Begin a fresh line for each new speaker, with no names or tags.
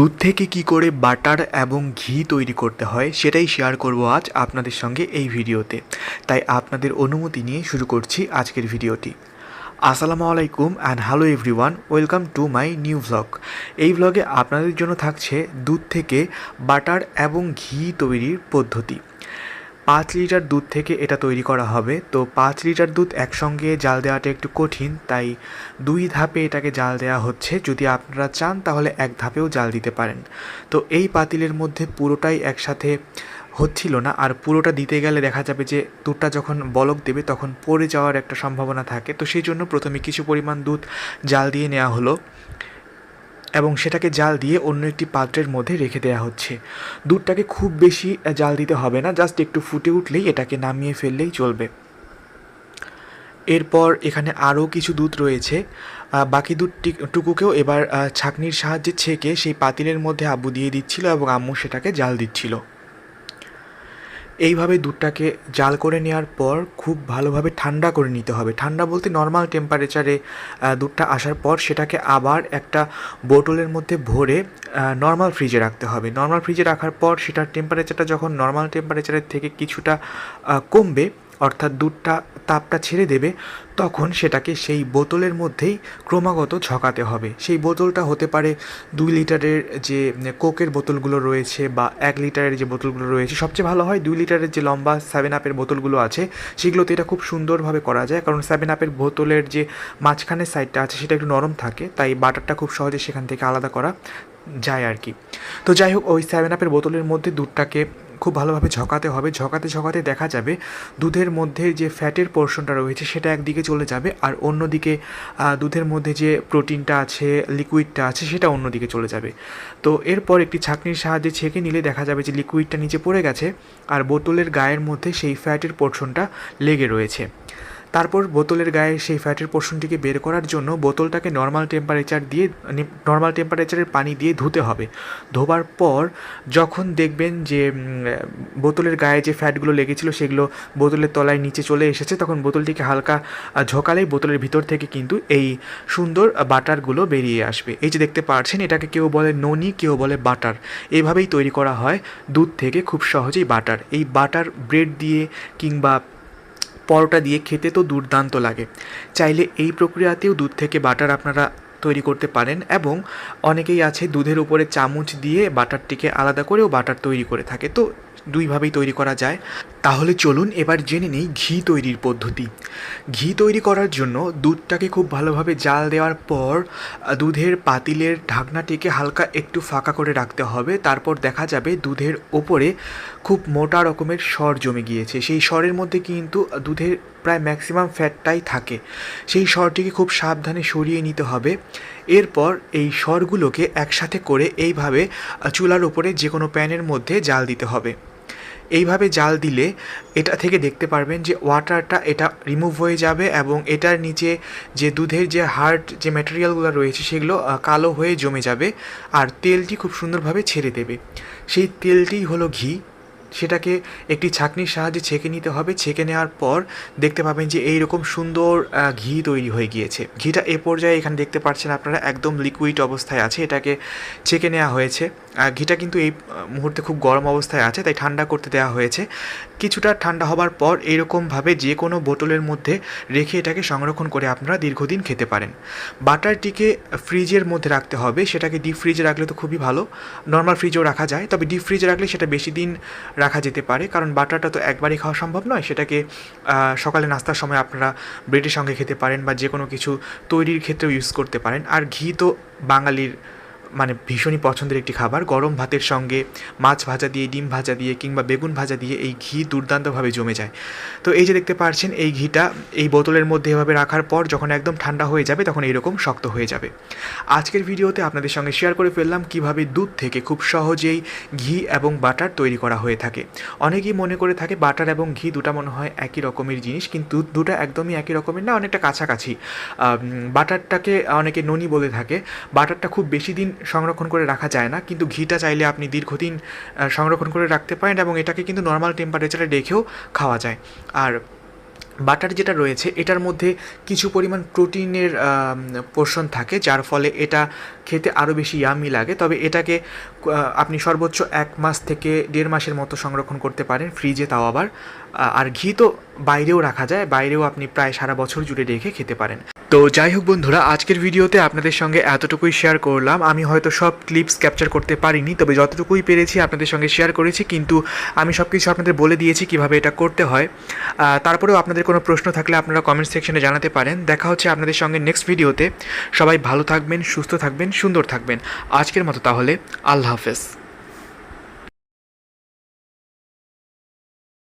দুধ থেকে কি করে বাটার এবং ঘি তৈরি করতে হয় সেটাই শেয়ার করব আজ আপনাদের সঙ্গে এই ভিডিওতে। তাই আপনাদের অনুমতি নিয়ে শুরু করছি আজকের ভিডিওটি। আসসালামু আলাইকুম and hello everyone welcome to my new vlog এই ভ্লগে আপনাদের জন্য থাকছে দুধ থেকে বাটার এবং ঘি তৈরির পদ্ধতি। পাঁচ লিটার দুধ থেকে এটা তৈরি করা হবে। তো পাঁচ লিটার দুধ একসঙ্গে জাল দেওয়াটা একটু কঠিন, তাই দুই ধাপে এটাকে জাল দেওয়া হচ্ছে। যদি আপনারা চান তাহলে এক ধাপেও জাল দিতে পারেন। তো এই পাতিলের মধ্যে পুরোটাই একসাথে হচ্ছিল না। আর পুরোটা দিতে গেলে দেখা যাবে যে দুধটা যখন বলক দেবে তখন পড়ে যাওয়ার একটা সম্ভাবনা থাকে। তো সেই জন্য প্রথমে কিছু পরিমাণ দুধ জাল দিয়ে নেওয়া হলো। এবং সেটাকে জাল দিয়ে অন্য একটি পাত্রের মধ্যে রেখে দেওয়া হচ্ছে। দুধটাকে খুব বেশি জাল দিতে হবে না, জাস্ট একটু ফুটে উঠলেই এটাকে নামিয়ে ফেললেই চলবে। এরপর এখানে আরও কিছু দুধ রয়েছে। বাকি দুধ টুকুকেও এবার ছাকনির সাহায্যে ছেঁকে সেই পাতিলের মধ্যে আবু দিয়ে দিচ্ছিল এবং আম্মু সেটাকে জাল দিচ্ছিল। এইভাবে দুধটাকে জাল করে নেওয়ার পর খুব ভালোভাবে ঠান্ডা করে নিতে হবে। ঠান্ডা বলতে নর্মাল টেম্পারেচারে দুধটা আসার পর সেটাকে আবার একটা বোটলের মধ্যে ভরে নর্মাল ফ্রিজে রাখতে হবে। নর্মাল ফ্রিজে রাখার পর সেটার টেম্পারেচারটা যখন নর্মাল টেম্পারেচারের থেকে কিছুটা কমবে অর্থাৎ দুধটা, তাপটা ছেড়ে দেবে, তখন সেটাকে সেই বোতলের মধ্যেই ক্রমাগত ঝকাতে হবে। সেই বোতলটা হতে পারে দুই লিটারের যে কোকের বোতলগুলো রয়েছে বা এক লিটারের যে বোতলগুলো রয়েছে, সবচেয়ে ভালো হয় দুই লিটারের যে লম্বা সেভেন আপের বোতলগুলো আছে, সেগুলোতে এটা খুব সুন্দরভাবে করা যায়। কারণ সেভেন আপের বোতলের যে মাঝখানের সাইডটা আছে, সেটা একটু নরম থাকে, তাই বাটারটা খুব সহজে সেখান থেকে আলাদা করা যায় আর কি। তো যাই হোক, ওই সেভেন আপের বোতলের মধ্যে দুধটাকে খুব ভালোভাবে ঝকাতে হবে। ঝকাতে ঝকাতে দেখা যাবে দুধের মধ্যে যে ফ্যাটের পোর্শনটা রয়েছে সেটা একদিকে চলে যাবে আর অন্যদিকে দুধের মধ্যে যে প্রোটিনটা আছে লিকুইডটা আছে সেটা অন্যদিকে চলে যাবে। তো এরপর একটি ছাঁকনির সাহায্যে ছেঁকে নিলে দেখা যাবে যে লিকুইডটা নিচে পড়ে গেছে আর বোতলের গায়ের মধ্যে সেই ফ্যাটের পোর্শনটা লেগে রয়েছে। তারপর বোতলের গায়ে সেই ফ্যাটের পোর্শনটিকে বের করার জন্য বোতলটাকে নর্মাল টেম্পারেচার দিয়ে নর্মাল টেম্পারেচারের পানি দিয়ে ধুতে হবে। ধোবার পর যখন দেখবেন যে বোতলের গায়ে যে ফ্যাটগুলো লেগেছিল সেগুলো বোতলের তলায় নিচে চলে এসেছে, তখন বোতলটিকে হালকা ঝোঁকালেই বোতলের ভিতর থেকে কিন্তু এই সুন্দর বাটারগুলো বেরিয়ে আসবে। এই যে দেখতে পাচ্ছেন, এটাকে কেউ বলে ননি, কেউ বলে বাটার। এইভাবেই তৈরি করা হয় দুধ থেকে খুব সহজেই বাটার। এই বাটার ব্রেড দিয়ে কিংবা পরোটা দিয়ে খেতে তো দুর্দান্ত লাগে। চাইলে এই প্রক্রিয়াতেও দুধ থেকে বাটার আপনারা তৈরি করতে পারেন এবং অনেকেই আছে দুধের উপরে চামচ দিয়ে বাটারটিকে আলাদা করেও বাটার তৈরি করে থাকে। তো দুইভাবেই তৈরি করা যায়। তাহলে চলুন এবার জেনে নেই ঘি তৈরির পদ্ধতি। ঘি তৈরি করার জন্য দুধটাকে খুব ভালোভাবে জাল দেওয়ার পর, দুধের পাতিলের ঢাকনাটিকে হালকা একটু ফাঁকা করে রাখতে হবে। তারপর দেখা যাবে দুধের ওপরে খুব মোটা রকমের স্বর জমে গিয়েছে। সেই স্বরের মধ্যে কিন্তু দুধের প্রায় ম্যাক্সিমাম ফ্যাটটাই থাকে। সেই স্বরটিকে খুব সাবধানে সরিয়ে নিতে হবে। এরপর এই স্বরগুলোকে একসাথে করে এইভাবে চুলার ওপরে যে কোনো প্যানের মধ্যে জাল দিতে হবে। এইভাবে জাল দিলে এটা থেকে দেখতে পারবেন যে ওয়াটারটা এটা রিমুভ হয়ে যাবে এবং এটার নিচে যে দুধের যে হার্ড যে ম্যাটেরিয়ালগুলো রয়েছে সেগুলো কালো হয়ে জমে যাবে। আর তেলটি খুব সুন্দরভাবে ছেড়ে দেবে। সেই তেলটিই হলো ঘি। সেটাকে একটি ছাঁকনির সাহায্যে ছেঁকে নিতে হবে। ছেঁকে নেওয়ার পর দেখতে পাবেন যে এই রকম সুন্দর ঘি তৈরি হয়ে গিয়েছে। ঘিটা এ পর্যায়ে এখানে দেখতে পাচ্ছেন আপনারা একদম লিকুইড অবস্থায় আছে, এটাকে ছেঁকে নেওয়া হয়েছে। ঘিটা কিন্তু এই মুহূর্তে খুব গরম অবস্থায় আছে, তাই ঠান্ডা করতে দেওয়া হয়েছে। কিছুটা ঠান্ডা হবার পর এরকমভাবে যে কোনো বোতলের মধ্যে রেখে এটাকে সংরক্ষণ করে আপনারা দীর্ঘদিন খেতে পারেন। বাটারটিকে ফ্রিজের মধ্যে রাখতে হবে, সেটাকে ডিপ ফ্রিজে রাখলে তো খুবই ভালো। নর্মাল ফ্রিজেও রাখা যায়, তবে ডিপ ফ্রিজে রাখলে সেটা বেশি দিন রাখা যেতে পারে। কারণ বাটারটা তো একবারই খাওয়া সম্ভব নয়। সেটাকে সকালে নাস্তার সময় আপনারা ব্রেডের সঙ্গে খেতে পারেন বা যে কোনো কিছু তৈরির ক্ষেত্রেও ইউজ করতে পারেন। আর ঘি তো বাঙালির মানে ভীষণই পছন্দের একটি খাবার। গরম ভাতের সঙ্গে মাছ ভাজা দিয়ে, ডিম ভাজা দিয়ে কিংবা বেগুন ভাজা দিয়ে এই ঘি দুর্দান্তভাবে জমে যায়। তো এই যে দেখতে পাচ্ছেন এই ঘিটা এই বোতলের মধ্যে এভাবে রাখার পর যখন একদম ঠান্ডা হয়ে যাবে, তখন এইরকম শক্ত হয়ে যাবে। আজকের ভিডিওতে আপনাদের সঙ্গে শেয়ার করে ফেললাম কীভাবে দুধ থেকে খুব সহজেই ঘি এবং বাটার তৈরি করা হয়ে থাকে। অনেকেই মনে করে থাকে বাটার এবং ঘি দুটা মনে হয় একই রকমের জিনিস, কিন্তু দুটো একদমই একই রকমের না, অনেকটা কাছাকাছি। বাটারটাকে অনেকে ননি বলে থাকে। বাটারটা খুব বেশি দিন সংরক্ষণ করে রাখা যায় না, কিন্তু ঘিটা চাইলে আপনি দীর্ঘদিন সংরক্ষণ করে রাখতে পারেন এবং এটাকে কিন্তু নর্মাল টেম্পারেচারে রেখেও খাওয়া যায়। আর বাটার যেটা রয়েছে, এটার মধ্যে কিছু পরিমাণ প্রোটিনের পোর্শন থাকে, যার ফলে এটা খেতে আরও বেশি ইয়ামি লাগে। তবে এটাকে আপনি সর্বোচ্চ এক মাস থেকে দেড় মাসের মতো সংরক্ষণ করতে পারেন ফ্রিজে তাও আবার। আর ঘি তো বাইরেও রাখা যায়, বাইরেও আপনি প্রায় সারা বছর জুড়ে রেখে খেতে পারেন। তো যাই হোক বন্ধুরা, আজকের ভিডিওতে আপনাদের সঙ্গে এতটুকুই শেয়ার করলাম। আমি হয়তো সব ক্লিপস ক্যাপচার করতে পারিনি, তবে যতটুকুই পেরেছি আপনাদের সঙ্গে শেয়ার করেছি, কিন্তু আমি সব কিছু আপনাদের বলে দিয়েছি কীভাবে এটা করতে হয়। তারপরেও আপনাদের কোনো প্রশ্ন থাকলে আপনারা কমেন্ট সেকশনে জানাতে পারেন। দেখা হচ্ছে আপনাদের সঙ্গে নেক্সট ভিডিওতে সবাই ভালো থাকবেন, সুস্থ থাকবেন, সুন্দর থাকবেন। আজকের মতো তাহলে, আল্লাহ হাফেজ।